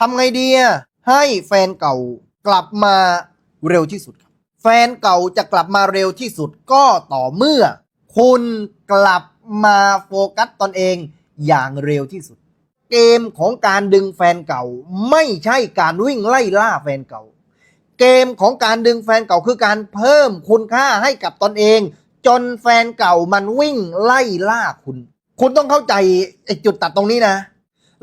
ทำไงดีอะให้แฟนเก่ากลับมาเร็วที่สุดครับ แฟนเก่าจะกลับมาเร็วที่สุดก็ต่อเมื่อ คุณกลับมาโฟกัสตนเองอย่างเร็วที่สุด เกมของการดึงแฟนเก่าไม่ใช่การวิ่งไล่ล่าแฟนเก่า เกมของการดึงแฟนเก่าคือการเพิ่มคุณค่าให้กับตนเอง จนแฟนเก่ามันวิ่งไล่ล่าคุณ คุณต้องเข้าใจไอ้จุดตัดตรงนี้นะ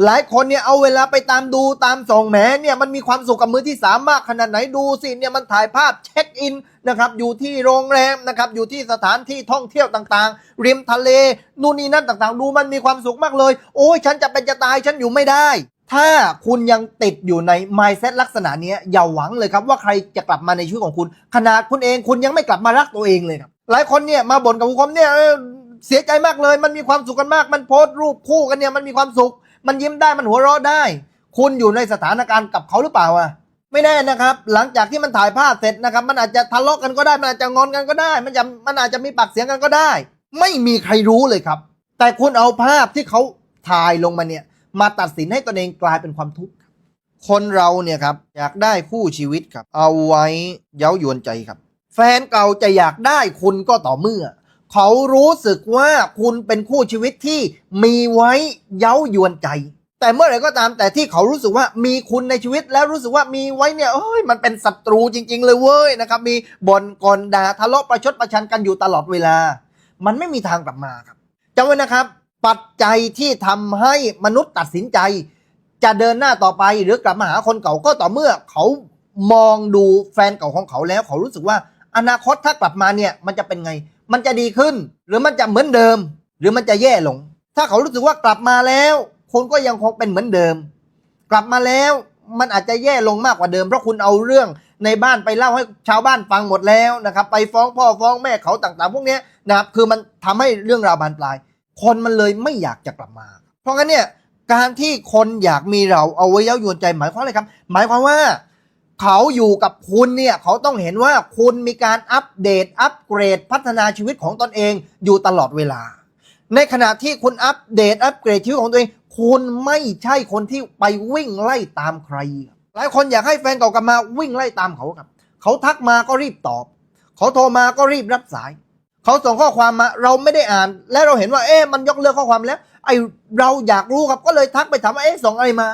หลายคนเนี่ยเอาเวลาไปตามดูตามส่องแหมเนี่ยมันมีความสุขกับมือที่สามมากขนาดไหนดูสิเนี่ยมันถ่ายภาพเช็คอินนะครับอยู่ที่โรงแรมนะครับอยู่ที่สถานที่ท่องเที่ยวต่างๆ ริมทะเลนู่นนี่นั่นต่างๆ ดูมันมีความสุขมากเลย โอ้ยฉันจะเป็นจะตายฉันอยู่ไม่ได้ ถ้าคุณยังติดอยู่ใน mindset ลักษณะนี้อย่าหวังเลยครับว่าใครจะกลับมาในชีวิตของคุณ ขนาดคุณเองคุณยังไม่กลับมารักตัวเองเลยครับหลายคนเนี่ยมาบ่นกับผมเนี่ยเออเสียใจมากเลย มันมีความสุขกันมากมันโพสต์รูปคู่กันเนี่ยมันมีความสุข มันยิ้มได้มันหัวเราะได้ คุณอยู่ในสถานการณ์กับเขาหรือเปล่าอะไม่แน่นะครับ หลังจากที่มันถ่ายภาพเสร็จนะครับ มันอาจจะทะเลาะกันก็ได้ มันอาจจะงอนกันก็ได้ มันจะมันอาจจะมีปากเสียงกันก็ได้ ไม่มีใครรู้เลยครับ แต่คุณเอาภาพที่เขาถ่ายลงมาเนี่ย มาตัดสินให้ตนเองกลายเป็นความทุกข์ครับคนเราเนี่ยครับอยากได้คู่ชีวิตครับ เอาไว้เย้ายวนใจครับ แฟนเก่าจะอยากได้คุณก็ต่อเมื่อ เขารู้สึกว่าคุณเป็นคู่ชีวิตที่มีไว้เย้ายวนใจ แต่เมื่อไหร่ก็ตามแต่ที่เขารู้สึกว่ามีคุณในชีวิตแล้วรู้สึกว่ามีไว้เนี่ยเอ้ยมันเป็นศัตรูจริง ๆ เลยเว้ยนะครับ มีบ่นกลด่าทะเลาะประชดประชันกันอยู่ตลอดเวลา มันไม่มีทางกลับมาครับจำไว้นะครับ ปัจจัยที่ทำให้มนุษย์ตัดสินใจ จะเดินหน้าต่อไปหรือกลับมาหาคนเก่าก็ต่อเมื่อเขามองดูแฟนเก่าของเขาแล้ว เขารู้สึกว่าอนาคตถ้ากลับมาเนี่ยมันจะเป็นไง มันจะดีขึ้น หรือมันจะเหมือนเดิม หรือมันจะแย่ลง ถ้าเขารู้สึกว่ากลับมาแล้วคุณก็ยังคงเป็นเหมือนเดิม กลับมาแล้วมันอาจจะแย่ลงมากกว่าเดิมเพราะคุณเอาเรื่องในบ้านไปเล่าให้ชาวบ้านฟังหมดแล้วนะครับไปฟ้องพ่อฟ้องแม่เขาต่างๆ พวกนี้นะครับคือมันทำให้เรื่องราวบานปลาย คนมันเลยไม่อยากจะกลับมา เพราะงั้นเนี่ยการที่คนอยากมีเราเอาไว้เย้ายวนใจหมายความอะไรครับ หมายความว่า เขาอยู่กับคุณเนี่ยเขาต้องเห็นว่าคุณมีการอัปเดต อัปเกรดพัฒนาชีวิตของตนเองอยู่ตลอดเวลา ในขณะที่คุณอัปเดต อัปเกรดชีวิตของตัวเอง คุณไม่ใช่คนที่ไปวิ่งไล่ตามใคร หลายคนอยากให้แฟนเก่ากลับมาวิ่งไล่ตามเขาครับ เขาทักมาก็รีบตอบ เขาโทรมาก็รีบรับสาย เขาส่งข้อความมาเราไม่ได้อ่าน และเราเห็นว่าเอ๊ะมันยกเลิกข้อความแล้ว ไอเราอยากรู้ครับก็เลยทักไปถามว่าเอ๊ะส่งอะไรมา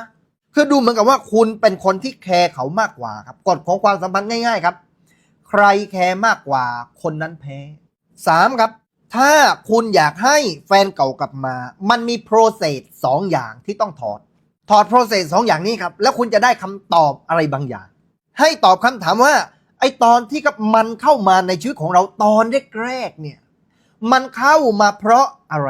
คือดูเหมือนกับว่าคุณเป็นคนที่แคร์เขามากกว่าครับกฎของความสัมพันธ์ง่าย ๆ ครับ ใครแคร์มากกว่าคนนั้นแพ้สามครับ ถ้าคุณอยากให้แฟนเก่ากลับมา มันมีโปรเซสสองอย่างที่ต้องถอด ถอดโปรเซสสองอย่างนี้ครับ แล้วคุณจะได้คำตอบอะไรบางอย่าง ให้ตอบคำถามว่า ไอตอนที่กับมันเข้ามาในชีวิตของเราตอนแรกๆเนี่ย มันเข้ามาเพราะอะไร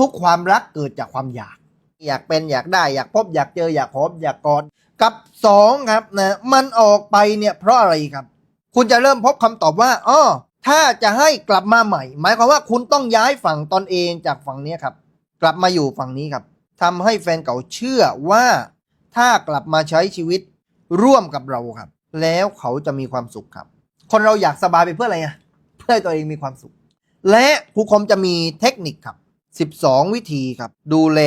ทุกๆความรักเกิดจากความอยาก อยากเป็นอยากได้ อยากพบอยากเจออยากหอมอยากกอดกับสองครับนะมันออกไปเนี่ยเพราะอะไรครับ คุณจะเริ่มพบคำตอบว่าอ๋อถ้าจะให้กลับมาใหม่ หมายความว่าคุณต้องย้ายฝั่งตนเองจากฝั่งนี้ครับ กลับมาอยู่ฝั่งนี้ครับทำให้แฟนเก่าเชื่อว่า ถ้ากลับมาใช้ชีวิตร่วมกับเราครับ แล้วเขาจะมีความสุขครับ คนเราอยากสบายไปเพื่ออะไรอะเพื่อตัวเองมีความสุข และครูคมจะมีเทคนิคครับ 12 วิธีครับ ดูแล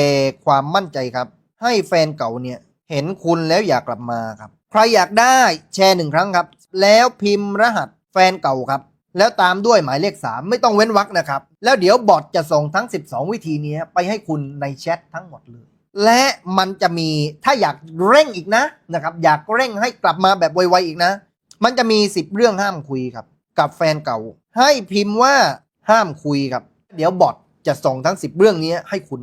ความมั่นใจครับ ให้แฟนเก่าเนี่ยเห็นคุณแล้วอยากกลับมาครับ ใครอยากได้แชร์หนึ่งครั้งครับ แล้วพิมพ์รหัสแฟนเก่าครับ แล้วตามด้วยหมายเลข 3 ไม่ต้องเว้นวรรคนะครับ แล้วเดี๋ยวบอทจะส่งทั้ง 12 วิธีนี้ไปให้คุณในแชททั้งหมดเลย และมันจะมีถ้าอยากเร่งอีกนะนะครับ อยากเร่งให้กลับมาแบบไวๆอีกนะ มันจะมี 10 เรื่องห้ามคุยครับ กับแฟนเก่า ให้พิมพ์ว่าห้ามคุยครับ เดี๋ยวบอท จะส่งทั้ง 10 เรื่องนี้ให้คุณ